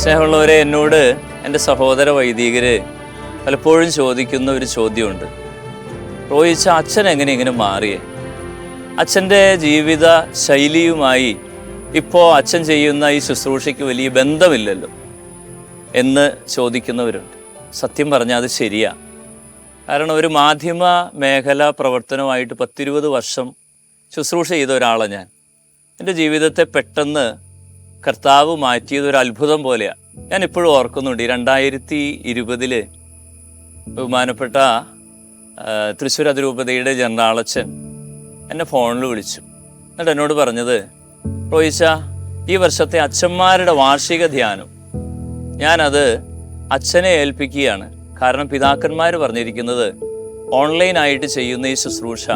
സ്നേഹമുള്ളവരെ എന്നോട് എന്റെ സഹോദര വൈദികര് പലപ്പോഴും ചോദിക്കുന്ന ഒരു ചോദ്യമുണ്ട്. റോയിച്ച അച്ഛൻ എങ്ങനെ ഇങ്ങനെ മാറിയേ? അച്ഛന്റെ ജീവിത ശൈലിയുമായി ഇപ്പോൾ അച്ഛൻ ചെയ്യുന്ന ഈ ശുശ്രൂഷയ്ക്ക് വലിയ ബന്ധമില്ലല്ലോ എന്ന് ചോദിക്കുന്നവരുണ്ട്. സത്യം പറഞ്ഞാൽ അത് ശരിയാ. കാരണം ഒരു മാധ്യമ മേഖല പ്രവർത്തനമായിട്ട് പത്തിരുപത് വർഷം ശുശ്രൂഷ ചെയ്ത ഒരാളാണ് ഞാൻ. എന്റെ ജീവിതത്തെ പെട്ടെന്ന് കർത്താവ് മാറ്റിയത് ഒരു അത്ഭുതം പോലെയാണ് ഞാൻ ഇപ്പോഴും ഓർക്കുന്നുണ്ട് ഈ രണ്ടായിരത്തി ഇരുപതിൽ ബഹുമാനപ്പെട്ട തൃശ്ശൂർ അതിരൂപതയുടെ ജനറാളച്ചൻ എന്നെ ഫോണിൽ വിളിച്ചു. എന്നിട്ട് എന്നോട് പറഞ്ഞത് റോയിച്ച ഈ വർഷത്തെ അച്ഛന്മാരുടെ വാർഷിക ധ്യാനം ഞാനത് അച്ഛനെ ഏൽപ്പിക്കുകയാണ്. കാരണം പിതാക്കന്മാർ പറഞ്ഞിരിക്കുന്നത് ഓൺലൈനായിട്ട് ചെയ്യുന്ന ഈ ശുശ്രൂഷ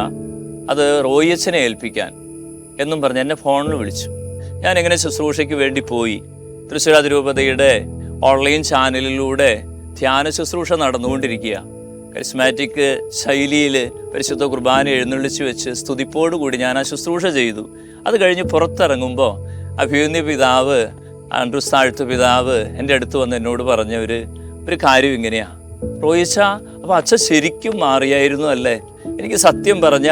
അത് റോയിച്ചനെ ഏൽപ്പിക്കാൻ എന്നും പറഞ്ഞ് എന്നെ ഫോണിൽ വിളിച്ചു. ഞാൻ എങ്ങനെ ശുശ്രൂഷയ്ക്ക് വേണ്ടി പോയി. തൃശ്ശൂർ അതിരൂപതയുടെ ഓൺലൈൻ ചാനലിലൂടെ ധ്യാന ശുശ്രൂഷ നടന്നുകൊണ്ടിരിക്കുക. കരിസ്മാറ്റിക് ശൈലിയിൽ പരിശുദ്ധ കുർബാന എഴുന്നള്ളിച്ച് വെച്ച് സ്തുതിപ്പോടുകൂടി ഞാൻ ആ ശുശ്രൂഷ ചെയ്തു. അത് കഴിഞ്ഞ് പുറത്തിറങ്ങുമ്പോൾ അഭിയുന്യ പിതാവ് ആൻഡ്രൂസ് താഴ്ത്തു പിതാവ് എന്റെ അടുത്ത് വന്ന് എന്നോട് പറഞ്ഞ ഒരു ഒരു കാര്യം ഇങ്ങനെയാണ് റോയിച്ച അപ്പോൾ അച്ഛൻ ശരിക്കും മാറിയായിരുന്നു അല്ലേ? എനിക്ക് സത്യം പറഞ്ഞ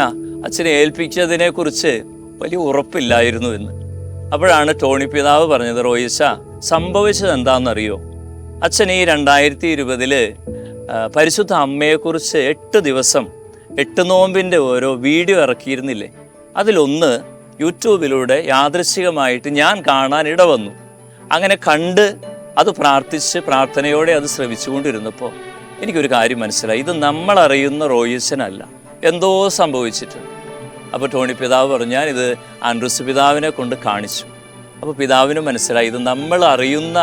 അച്ഛനെ ഏൽപ്പിച്ചതിനെക്കുറിച്ച് വലിയ ഉറപ്പില്ലായിരുന്നു എന്ന്. അപ്പോഴാണ് ടോണി പിതാവ് പറഞ്ഞത് റോയിസ സംഭവിച്ചത് എന്താണെന്നറിയോ അച്ഛൻ ഈ രണ്ടായിരത്തി ഇരുപതിൽ പരിശുദ്ധ അമ്മയെക്കുറിച്ച് എട്ട് ദിവസം എട്ട് നോമ്പിന്റെ ഓരോ വീഡിയോ ഇറക്കിയിരുന്നില്ലേ? അതിലൊന്ന് യൂട്യൂബിലൂടെ യാദൃശികമായിട്ട് ഞാൻ കാണാൻ ഇടവന്നു അങ്ങനെ കണ്ട് അത് പ്രാർത്ഥിച്ച് പ്രാർത്ഥനയോടെ അത് ശ്രവിച്ചുകൊണ്ടിരുന്നപ്പോൾ എനിക്കൊരു കാര്യം മനസ്സിലായി. ഇത് നമ്മളറിയുന്ന റോയിസനല്ല. എന്തോ സംഭവിച്ചിട്ടുണ്ട്. അപ്പോൾ ടോണി പിതാവ് പറഞ്ഞു ഞാനിത് ആൻഡ്രൂസ് പിതാവിനെ കൊണ്ട് കാണിച്ചു. അപ്പോൾ പിതാവിന് മനസ്സിലായി ഇത് നമ്മൾ അറിയുന്ന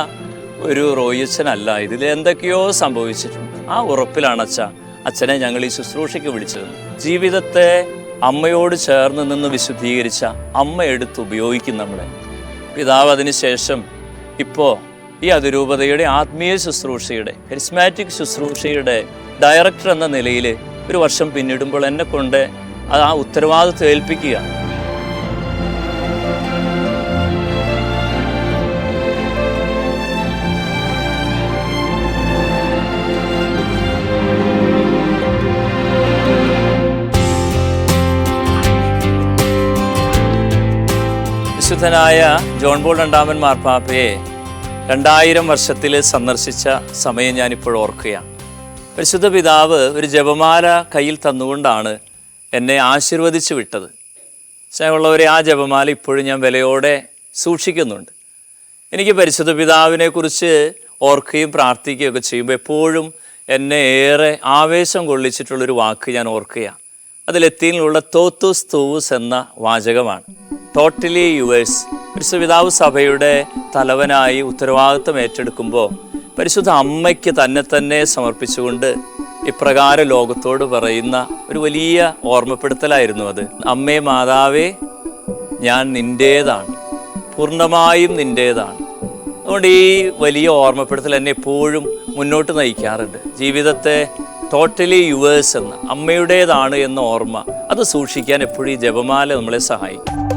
ഒരു റോയിച്ചനല്ല. ഇതിൽ എന്തൊക്കെയോ സംഭവിച്ചിട്ടുണ്ട്. ആ ഉറപ്പിലാണ് അച്ഛ അച്ഛനെ ഞങ്ങൾ ഈ ശുശ്രൂഷയ്ക്ക് വിളിച്ചത്. ജീവിതത്തെ അമ്മയോട് ചേർന്ന് നിന്ന് വിശുദ്ധീകരിച്ച അമ്മ എടുത്ത് ഉപയോഗിക്കും നമ്മളെ. പിതാവ് അതിനുശേഷം ഇപ്പോൾ ഈ അതിരൂപതയുടെ ആത്മീയ ശുശ്രൂഷയുടെ കരിസ്മാറ്റിക് ശുശ്രൂഷയുടെ ഡയറക്ടർ എന്ന നിലയിൽ ഒരു വർഷം പിന്നിടുമ്പോൾ എന്നെ കൊണ്ട് അത് ആ ഉത്തരവാദിത്വം ഏൽപ്പിക്കുക. വിശുദ്ധനായ ജോൺ ബോൾ രണ്ടാമൻ മാർപ്പാപ്പയെ രണ്ടായിരം വർഷത്തിൽ സന്ദർശിച്ച സമയം ഞാനിപ്പോൾ ഓർക്കുകയാണ്. പരിശുദ്ധ പിതാവ് ഒരു ജപമാല കയ്യിൽ തന്നുകൊണ്ടാണ് എന്നെ ആശീർവദിച്ചു വിട്ടത്. സ്നേഹമുള്ളവരെ ആ ജപമാല ഇപ്പോഴും ഞാൻ വിലയോടെ സൂക്ഷിക്കുന്നുണ്ട്. എനിക്ക് പരിശുദ്ധ പിതാവിനെക്കുറിച്ച് ഓർക്കുകയും പ്രാർത്ഥിക്കുകയൊക്കെ ചെയ്യുമ്പോൾ എപ്പോഴും എന്നെ ഏറെ ആവേശം കൊള്ളിച്ചിട്ടുള്ളൊരു വാക്ക് ഞാൻ ഓർക്കുകയാണ്. അതിലെത്തിയിലുള്ള തോത്തൂസ് തൂസ് എന്ന വാചകമാണ്. ടോട്ടലി യുവേഴ്സ് പരിശുദ്ധ പിതാവ് സഭയുടെ തലവനായി ഉത്തരവാദിത്വം ഏറ്റെടുക്കുമ്പോൾ പരിശുദ്ധ അമ്മയ്ക്ക് തന്നെ തന്നെ സമർപ്പിച്ചുകൊണ്ട് ഇപ്രകാരം ലോകത്തോട് പറയുന്ന ഒരു വലിയ ഓർമ്മപ്പെടുത്തലായിരുന്നു അത്. അമ്മേ മാതാവേ ഞാൻ നിന്റേതാണ് പൂർണമായും നിന്റേതാണ് അതുകൊണ്ട് ഈ വലിയ ഓർമ്മപ്പെടുത്തൽ എന്നെ എപ്പോഴും മുന്നോട്ട് നയിക്കാറുണ്ട്. ജീവിതത്തെ ടോട്ടലി യുവേഴ്സ് എന്ന അമ്മയുടേതാണ് എന്ന ഓർമ്മ അത് സൂക്ഷിക്കാൻ എപ്പോഴും ഈ ജപമാല നമ്മളെ സഹായിക്കും.